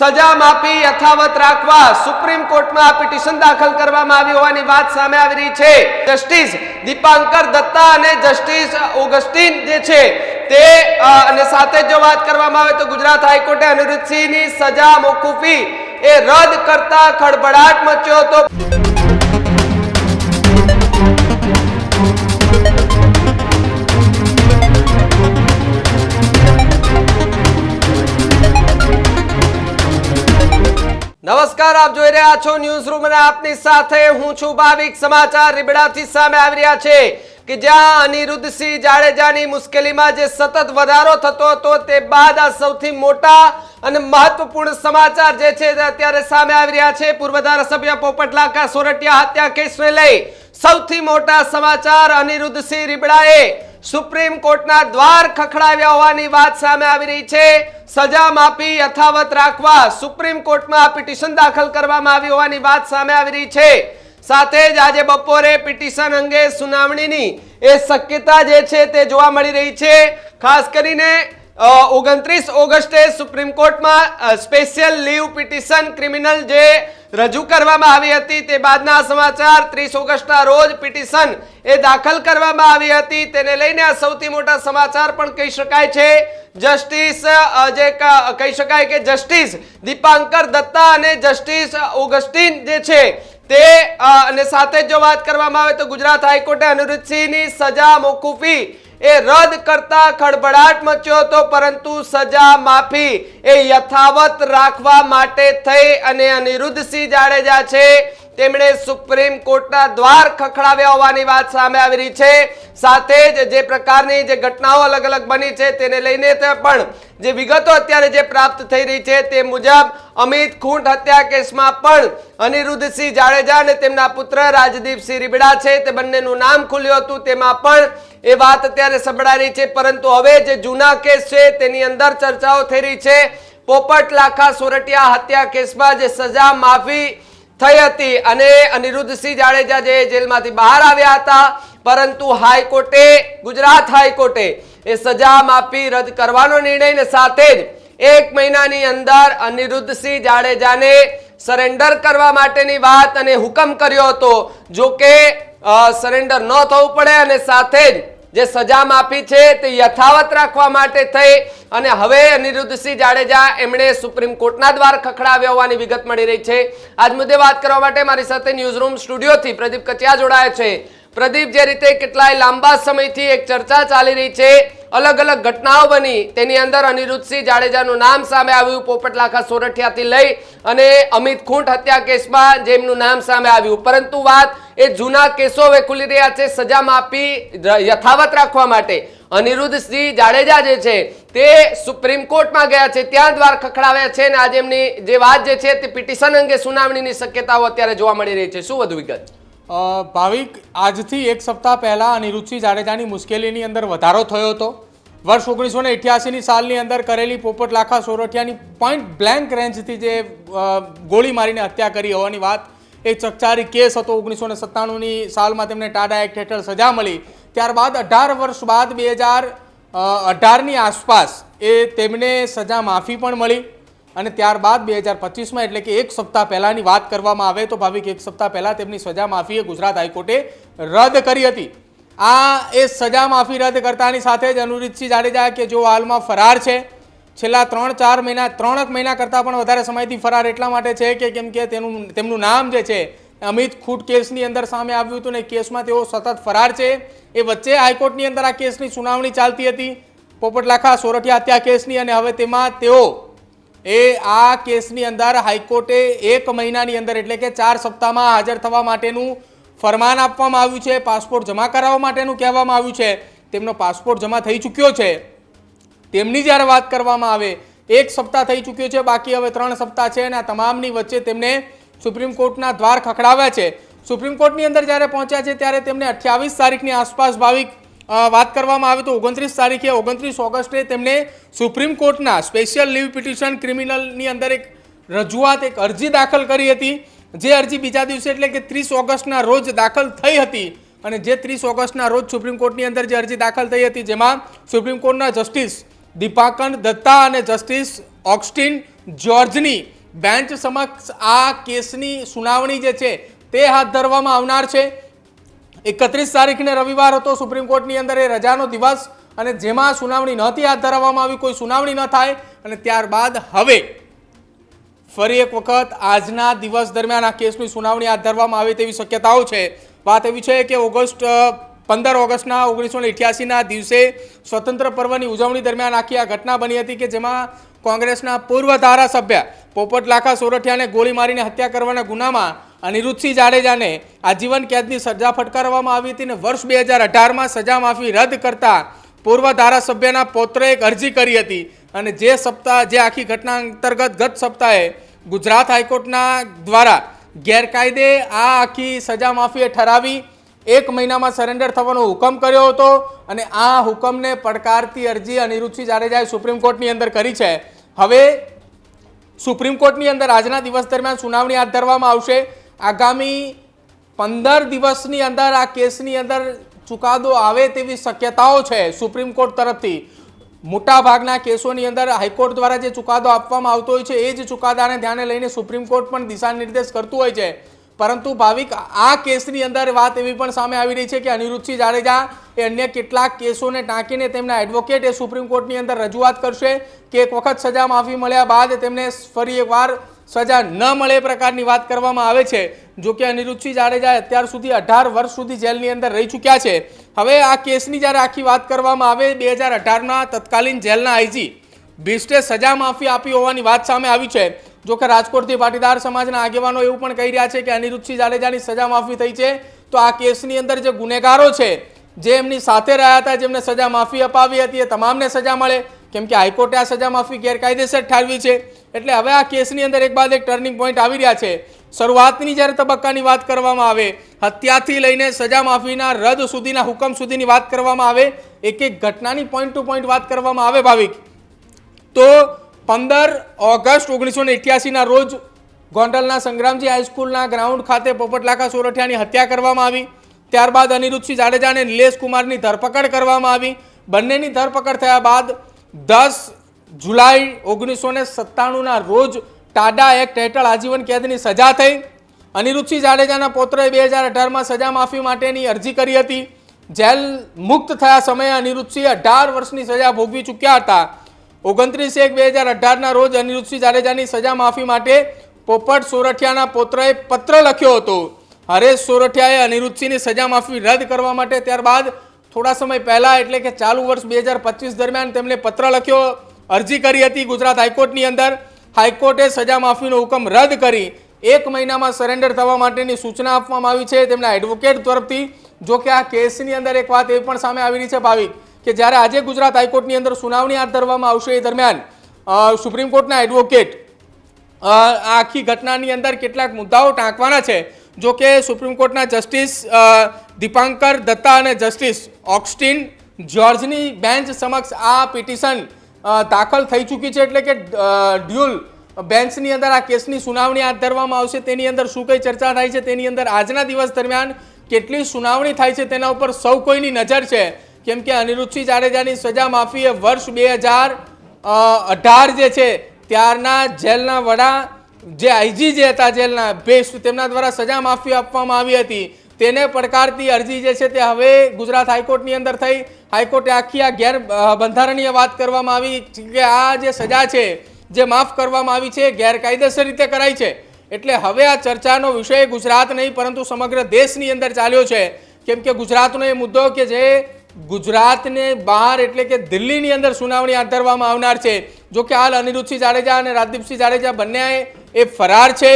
સજા માફી, યથાવત રાખવા, સુપ્રીમ કોર્ટમાં આ પિટિશન દાખલ કરવામાં આવી હોવાની વાત સામે આવી રહી છે. જસ્ટિસ દીપાંકર દત્તા અને જસ્ટિસ ઓગસ્ટિન જે છે તે અને સાથે જ જો વાત કરવામાં આવે તો ગુજરાત હાઈકોર્ટે અનિરુદ્ધસિંહની સજા મોકૂફી એ રદ કરતા ખળભળાટ મચ્યો હતો. નમસ્કાર, આપ જોઈ રહ્યા છો ન્યૂઝ રૂમ અને આપની સાથે હું છું ભાવિક સમાચાર. રીબડાથી સામે આવી રહ્યા છે કે જ્યાં અનિરુદ્ધસિંહ જાડેજાની મુશ્કેલીમાં જે સતત વધારો થતો હતો તે બાદ આ સૌથી મોટા અને મહત્વપૂર્ણ સમાચાર જે છે અત્યારે સામે આવી રહ્યા છે. પૂર્વ ધારાસભ્ય પોપટલાકા સોરઠિયા હત્યા કેસને લઈ સૌથી મોટા સમાચાર અનિરુદ્ધસિંહ રીબડાએ સુપ્રીમ કોર્ટના દ્વાર ખખડાવ્યા હોવાની વાત સામે આવી રહી છે. સજા માફી યથાવત રાખવા સુપ્રીમ કોર્ટમાં પિટિશન દાખલ કરવામાં આવી હોવાની વાત સામે આવી રહી છે. સાથે જ આજે બપોરે પિટિશન અંગે સુનાવણીની એ શક્યતા જે છે તે જોવા મળી રહી છે. ખાસ કરીને ઓગણત્રીસ ઓગસ્ટે સુપ્રીમ કોર્ટમાં સ્પેશિયલ લીવ પિટિશન ક્રિમિનલ જે રજૂ કરવામાં આવી હતી તે બાદના સમાચાર, ત્રીસ ઓગસ્ટના રોજ પિટિશન એ દાખલ કરવામાં આવી હતી. તેને લઈને આ સૌથી મોટા સમાચાર પણ કહી શકાય છે. જસ્ટિસ જે કહી શકાય કે જસ્ટિસ દીપાંકર દત્તા અને જસ્ટિસ ઓગસ્ટિન જે છે તે અને સાથે જો વાત કરવામાં આવે તો ગુજરાત હાઈકોર્ટે અનિરુદ્ધસિંહની સજા મોકૂફી એ રદ કરતા ખળભળાટ મચ્યો હતો, પરંતુ સજા માફી એ યથાવત રાખવા માટે થઈ અને અનિરુદ્ધસિંહ જાડેજા છે. તેમણે સુપ્રીમ કોર્ટના દ્વાર ખખડાવ્યા હોવાની વાત સામે આવી રહી છે. સાથે જ જે પ્રકારની જે ઘટનાઓ અલગ અલગ બની છે, તેને લઈને પણ જે વિગતો અત્યારે જે પ્રાપ્ત થઈ રહી છે, તે મુજબ અમિત ખૂંટ હત્યા કેસમાં પણ અનિરુદ્ધસિંહ જાડેજા અને તેમના પુત્ર રાજદીપસિંહ રીબડા છે. તે બંનેનું નામ ખુલ્યું હતું. તેમાં પણ એ વાત અત્યારે સંભળાઈ છે, પરંતુ હવે જે જૂના કેસ છે, તેની અંદર ચર્ચાઓ થઈ રહી છે. પોપટ લાખા સોરઠિયા હત્યા કેસમાં જે સજા માફી થઈ હતી અને અનિરુદ્ધસિંહ જાડેજા જે જેલમાંથી બહાર આવ્યા હતા, પરંતુ હાઈકોર્ટે, ગુજરાત હાઈકોર્ટે એ સજા માફી રદ કરવાનો નિર્ણય ને સાથે જ એક મહિનાની અંદર અનિરુદ્ધસિંહ જાડેજાને સરેન્ડર કરવા માટેની વાત અને હુકમ કર્યો હતો. જો કે સરેન્ડર ન થવું પડે અને સાથે જ જે સજા માપી છે તે યથાવત રાખવા માટે થઈ અને હવે અનિરુદ્ધસિંહ જાડેજા એમણે સુપ્રીમ કોર્ટના દ્વાર ખખડાવ્યા હોવાની વિગત મળી રહી છે. આજ મુદ્દે વાત કરવા માટે મારી સાથે ન્યૂઝરૂમ સ્ટુડિયોથી પ્રદીપ કચિયા જોડાયા છે. પ્રદીપ, જે રીતે કેટલાય લાંબા સમયથી એક ચર્ચા ચાલી રહી છે અલગ અલગ ઘટનાઓ બની, તેની અંદર અનિરુદ્ધસિંહ જાડેજાનું નામ સામે આવ્યું, પોપટલાખા સોરઠિયાથી લઈ અને અમિત ખૂંટ હત્યા કેસમાં જેમનું નામ સામે આવ્યું. પરંતુ વાત એ જૂના કેસો હવે ખુલી રહ્યા છે, સજા આપી યથાવત રાખવા માટે. અનિરુદ્ધસિંહ જાડેજા જે છે, તે સુપ્રીમ કોર્ટમાં ગયા છે, ત્યાં દ્વાર ખખડાવ્યા છે અને આજે એમની જે વાત જે છે, તે પિટિશન અંગે સુનાવણીની શક્યતાઓ અત્યારે જોવા મળી રહી છે. શું વધુ વિગત? ભાવિક, આજથી એક સપ્તાહ પહેલાં અનિરુદ્ધસિંહ જાડેજાની મુશ્કેલીની અંદર વધારો થયો હતો. વર્ષ ઓગણીસો ને અઠ્યાસીની સાલની અંદર કરેલી પોપટ લાખા સોરઠિયાની પોઈન્ટ બ્લેન્ક રેન્જથી જે ગોળી મારીને હત્યા કરી હોવાની વાત એક ચકચારી કેસ હતો ઓગણીસો ને સત્તાણુંની સાલમાં તેમને ટાડા એક્ટ હેઠળ સજા મળી. ત્યારબાદ અઢાર વર્ષ બાદ બે હજાર અઢારની આસપાસ એ તેમને સજા માફી પણ મળી અને ત્યારબાદ બે હજાર પચીસમાં એટલે કે એક સપ્તાહ પહેલાંની વાત કરવામાં આવે તો ભાવિક એક સપ્તાહ પહેલાં તેમની સજા માફીએ ગુજરાત હાઈકોર્ટે રદ કરી હતી. આ એ સજા માફી રદ કરતાની સાથે જ અનુરીતસિંહ જાડેજા કે જો હાલમાં ફરાર છે છેલ્લા ત્રણ, ચાર મહિના ત્રણ એક મહિના કરતાં પણ વધારે સમયથી ફરાર એટલા માટે છે કે કેમ કે તેનું, તેમનું નામ જે છે, અમિત ખૂટ કેસની અંદર સામે આવ્યું હતું ને કેસમાં તેઓ સતત ફરાર છે. એ વચ્ચે હાઈકોર્ટની અંદર આ કેસની સુનાવણી ચાલતી હતી. પોપટલાખા સોરઠિયા હત્યા કેસની અને હવે તેમાં તેઓ એ આ કેસની અંદર હાઈકોર્ટે એક મહિનાની અંદર એટલે કે ચાર સપ્તાહમાં હાજર થવા માટેનું ફરમાન આપવામાં આવ્યું છે. પાસપોર્ટ જમા કરાવવા માટેનું કહેવામાં આવ્યું છે. તેમનો પાસપોર્ટ જમા થઈ ચૂક્યો છે. તેમની જ્યારે વાત કરવામાં આવે, એક સપ્તાહ થઈ ચૂક્યો છે, બાકી હવે ત્રણ સપ્તાહ છે અને આ તમામની વચ્ચે તેમને સુપ્રીમ કોર્ટના દ્વાર ખખડાવ્યા છે. સુપ્રીમ કોર્ટની અંદર જ્યારે પહોંચ્યા છે, ત્યારે તેમને અઠ્યાવીસ તારીખની આસપાસ ભાવિક વાત કરવામાં આવે તો ઓગણત્રીસ તારીખે, ઓગણત્રીસ ઓગસ્ટે તેમને સુપ્રીમ કોર્ટના સ્પેશિયલ લીવ પિટિશન ક્રિમિનલની અંદર એક રજૂઆત, એક અરજી દાખલ કરી હતી. જે અરજી બીજા દિવસે એટલે કે ત્રીસ ઓગસ્ટના રોજ દાખલ થઈ હતી. અને જે ત્રીસ ઓગસ્ટના રોજ સુપ્રીમ કોર્ટની અંદર જે અરજી દાખલ થઈ હતી, જેમાં સુપ્રીમ કોર્ટના જસ્ટિસ દીપાંકર દત્તા અને જસ્ટિસ ઓક્સ્ટિન જ્યોર્જની બેન્ચ સમક્ષ આ કેસની સુનાવણી જે છે તે હાથ ધરવામાં આવનાર છે. એકત્રીસ તારીખને રવિવાર હતો, સુપ્રીમ કોર્ટની અંદર એ રજાનો દિવસ અને જેમાં સુનાવણી નહોતી હાથ ધરવામાં આવી, કોઈ સુનાવણી ન થાય અને ત્યારબાદ હવે ફરી એક વખત આજના દિવસ દરમિયાન આ કેસની સુનાવણી હાથ ધરવામાં આવે તેવી શક્યતાઓ છે. વાત એવી છે કે ઓગસ્ટ પંદર ઓગસ્ટના ઓગણીસો અઠ્યાસીના દિવસે સ્વતંત્ર પર્વની ઉજવણી દરમિયાન આખી આ ઘટના બની હતી કે જેમાં કોંગ્રેસના પૂર્વ ધારાસભ્ય પોપટ લાખા સોરઠિયાને ગોળી મારીને હત્યા કરવાના ગુનામાં અનિરુદ્ધસિંહ જાડેજાને આજીવન કેદની સજા ફટકારવામાં આવી હતી અને વર્ષ બે હજાર અઢારમાં સજા માફી રદ કરતા પૂર્વ ધારાસભ્યના પૌત્રએ એક અરજી કરી હતી અને જે સપ્તાહ, જે આખી ઘટના અંતર્ગત ગત સપ્તાહે ગુજરાત હાઈકોર્ટના દ્વારા ગેરકાયદે આ આખી સજા માફીએ ઠરાવી એક મહિનામાં સરેન્ડર થવાનો હુકમ કર્યો હતો અને આ હુકમને પડકારતી અરજી અનિરુદ્ધસિંહ જાડેજાએ સુપ્રીમ કોર્ટની અંદર કરી છે. હવે સુપ્રીમ કોર્ટની અંદર આજના દિવસ દરમિયાન સુનાવણી હાથ ધરવામાં આવશે. આગામી પંદર દિવસની અંદર આ કેસની અંદર ચુકાદો આવે તેવી શક્યતાઓ છે સુપ્રીમ કોર્ટ તરફથી. મોટા ભાગના કેસોની અંદર હાઈકોર્ટ દ્વારા જે ચુકાદો આપવામાં આવતો હોય છે, એ જ ચુકાદાને ધ્યાને લઈને સુપ્રીમ કોર્ટ પણ દિશા નિર્દેશ કરતું હોય છે. પરંતુ ભાવિક, આ કેસની અંદર વાત એવી પણ સામે આવી રહી છે કે અનિરુદ્ધસિંહ જાડેજા એ અન્ય કેટલાક કેસોને ટાંકીને તેમના એડવોકેટ એ સુપ્રીમ કોર્ટની અંદર રજૂઆત કરશે કે એક વખત સજા માફી મળ્યા બાદ તેમને ફરી એકવાર સજા ન મળે પ્રકારની વાત કરવામાં આવે છે, જો કે અનિરુદ્ધસિંહ જાડેજા અત્યાર સુધી અઢાર વર્ષ સુધી જેલની અંદર રહી ચૂક્યા છે. હવે આ કેસની જ્યારે આખી વાત કરવામાં આવે, બે હજાર અઢારના તત્કાલીન જેલના આઈજી બિસ્ટે સજા માફી આપી હોવાની વાત સામે આવી છે. જો કે રાજકોટથી પાટીદાર સમાજના આગેવાનો એવું પણ કહી રહ્યા છે કે અનિરુદ્ધસિંહ જાડેજાની સજા માફી થઈ છે. તો આ કેસની અંદર જે ગુનેગારો છે, જે એમની સાથે રહ્યા હતા, જેમને સજા માફી અપાવી હતી, એ તમામને સજા મળે? કેમ કે હાઈકોર્ટે આ સજા માફી ગેરકાયદેસર ઠારવી છે. એટલે હવે આ કેસની અંદર એક બાદ એક ટર્નિંગ પોઈન્ટ આવી રહ્યા છે. શરૂઆતની જ્યારે તબક્કાની વાત કરવામાં આવે, હત્યાથી લઈને સજા માફીના રદ સુધીના હુકમ સુધીની વાત કરવામાં આવે, એક એક ઘટનાની પોઈન્ટ ટુ પોઈન્ટ વાત કરવામાં આવે ભાવિક. તો પંદર ઓગસ્ટ ઓગણીસો ને અઠ્યાસીના રોજ ગોંડલના સંગ્રામજી હાઈસ્કૂલના ગ્રાઉન્ડ ખાતે પોપટલાખા સોરઠિયાની હત્યા કરવામાં આવી. ત્યારબાદ અનિરુદ્ધસિંહ જાડેજા અને નિલેશ કુમારની ધરપકડ કરવામાં આવી. બંનેની ધરપકડ થયા બાદ દસ જુલાઈ ઓગણીસો ને સત્તાણુંના રોજ ટાડા એક્ટ હેઠળ આજીવન કેદની સજા થઈ. અનિરુદ્ધસિંહ જાડેજાના પૌત્રએ બે હજાર અઢારમાં સજા માફી માટેની અરજી કરી હતી. જેલ મુક્ત થયા સમયે અનિરુદ્ધસિંહ અઢાર વર્ષની સજા ભોગવી ચૂક્યા હતા. ઓગણત્રીસ એક બે હજાર અઢારના રોજ અનિરુદ્ધસિંહ જાડેજાની સજા માફી માટે પોપટ સોરઠિયાના પૌત્રએ પત્ર લખ્યો હતો. હરેશ સોરઠિયાએ અનિરુદ્ધસિંહની સજા માફી રદ કરવા માટે ત્યારબાદ થોડા સમય પહેલાં એટલે કે ચાલુ વર્ષ બે હજાર પચીસ દરમિયાન તેમણે પત્ર લખ્યો, અરજી કરી હતી ગુજરાત હાઈકોર્ટની અંદર. હાઈકોર્ટે સજા માફીનો હુકમ રદ કરી એક મહિનામાં સરેન્ડર થવા માટેની સૂચના આપવામાં આવી છે. તેમના એડવોકેટ તરફથી, જો કે આ કેસની અંદર એક વાત એ પણ સામે આવી રહી છે, ભાવિક. કે જ્યારે આજે ગુજરાત હાઈકોર્ટની અંદર સુનાવણી હાથ ધરવામાં આવશે એ દરમિયાન સુપ્રીમ કોર્ટના એડવોકેટ આખી ઘટનાની અંદર કેટલાક મુદ્દાઓ ટાંકવાના છે. જો કે સુપ્રીમ કોર્ટના જસ્ટિસ દીપાંકર દત્તા અને જસ્ટિસ ઓક્સ્ટિન જ્યોર્જની બેન્ચ સમક્ષ આ પિટિશન દાખલ થઈ ચૂકી છે એટલે કે ડ્યુલ બેન્ચની અંદર આ કેસની સુનાવણી હાથ ધરવામાં આવશે. તેની અંદર શું કઈ ચર્ચા થાય છે? તેની અંદર આજના દિવસ દરમિયાન કેટલી સુનાવણી થાય છે? તેના ઉપર સૌ કોઈની નજર છે. કેમ કે અનિરુદ્ધસિંહ જાડેજાની સજા માફીએ વર્ષ બે હજાર અઢાર જે છે, ત્યારના જેલના વડા, જે આઈજી જે હતા જેલના બેસ્ટ તેમના દ્વારા સજા માફી આપવામાં આવી હતી. તેને પડકારતી અરજી જે છે તે હવે ગુજરાત હાઈકોર્ટની અંદર થઈ. હાઈકોર્ટે આખી આ ગેર બંધારણીય વાત કરવામાં આવી કે આ જે સજા છે, જે માફ કરવામાં આવી છે ગેરકાયદેસર રીતે કરાઈ છે. એટલે હવે આ ચર્ચાનો વિષય ગુજરાત નહીં, પરંતુ સમગ્ર દેશની અંદર ચાલ્યો છે. કેમ કે ગુજરાતનો એ મુદ્દો કે જે ગુજરાતને બહાર એટલે કે દિલ્હીની અંદર સુનાવણી હાથ ધરવામાં આવનાર છે. જો કે હાલ અનિરુદ્ધસિંહ જાડેજા અને રાજદીપસિંહ જાડેજા બંને એ ફરાર છે.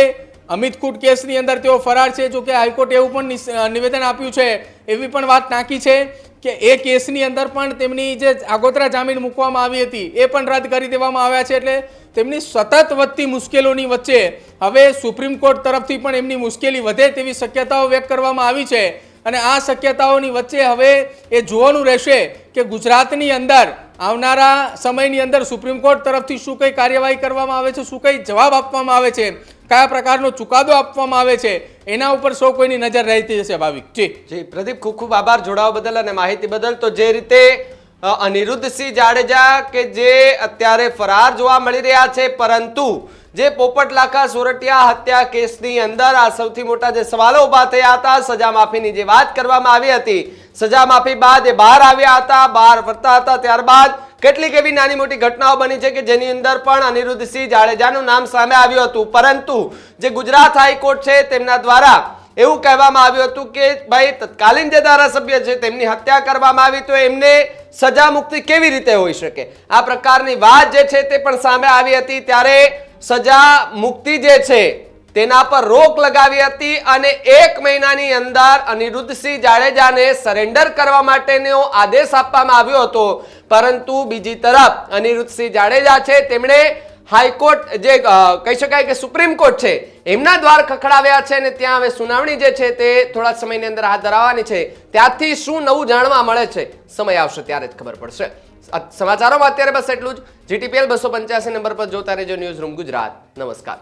અમિત કૂટ કેસની અંદર તેઓ ફરાર છે. જો કે હાઈકોર્ટે એવું પણ નિવેદન આપ્યું છે. એવી પણ વાત નાખી છે કે એ કેસની અંદર પણ તેમની જે આગોતરા જામીન મૂકવામાં આવી હતી, એ પણ રદ કરી દેવામાં આવ્યા છે. એટલે તેમની સતત વધતી મુશ્કેલીઓની વચ્ચે હવે સુપ્રીમ કોર્ટ તરફથી પણ એમની મુશ્કેલી વધે તેવી શક્યતાઓ વ્યક્ત કરવામાં આવી છે. અને આ શક્યતાઓની વચ્ચે હવે એ જોવાનું રહેશે કે ગુજરાતની અંદર આવનારા સમયની અંદર સુપ્રીમ કોર્ટ તરફથી શું કંઈ કાર્યવાહી કરવામાં આવે છે, શું કંઈ જવાબ આપવામાં આવે છે, કયા પ્રકારનો ચુકાદો આપવામાં આવે છે, એના ઉપર સૌ કોઈની નજર રહેતી હશે ભાવિક. જી. જી, પ્રદીપ, ખૂબ ખૂબ આભાર જોડાવા બદલ અને માહિતી બદલ. તો જે રીતે અનિરુદ્ધસિંહ જાડેજા કે જે અત્યારે ફરાર જોવા મળી રહ્યા છે, પરંતુ જે પોપટલાખા સોરઠિયા હત્યા કેસની અંદર આ સૌથી મોટા જે સવાલો ઊભા થયા હતા, સજા માફીની જે વાત કરવામાં આવી હતી, સજા માફી બાદ એ બહાર આવ્યા હતા, બહાર ફરતા હતા, ત્યારબાદ કેટલીક એવી નાની મોટી ઘટનાઓ બની છે કે જેની અંદર પણ અનિરુદ્ધસિંહ જાડેજાનું નામ સામે આવ્યું હતું. પરંતુ જે ગુજરાત હાઈકોર્ટ છે, તેમના દ્વારા એવું કહેવામાં આવ્યું હતું કે, ભાઈ, તત્કાલીન જે ધારાસભ્ય છે, તેમની હત્યા કરવામાં આવી, તો એમને સજા મુક્તિ કેવી રીતે હોઈ શકે? આ પ્રકારની વાત જે છે તે પણ સામે આવી હતી ત્યારે સજા મુક્તિ જે છે તેના પર રોક લગાવી હતી અને એક મહિનાની અંદર અનિરુદ્ધસિંહ જાડેજાને સરેન્ડર કરવા માટેનો આદેશ આપવામાં આવ્યો હતો. પરંતુ બીજી તરફ અનિરુદ્ધસિંહ જાડેજા છે, તેમણે હાઈકોર્ટ જે કહી શકાય કે સુપ્રીમ કોર્ટ છે, એમના દ્વાર ખખડાવ્યા છે અને ત્યાં હવે સુનાવણી જે છે તે થોડા સમયની અંદર હાથ ધરાવવાની છે. ત્યાંથી શું નવું જાણવા મળે છે, સમય આવશે ત્યારે જ ખબર પડશે. સમાચારોમાં અત્યારે બસ એટલું જ. જીટીપીએલ બસો પંચ્યાસી નંબર પર જોતા રહેજો ન્યૂઝ રૂમ ગુજરાત. નમસ્કાર.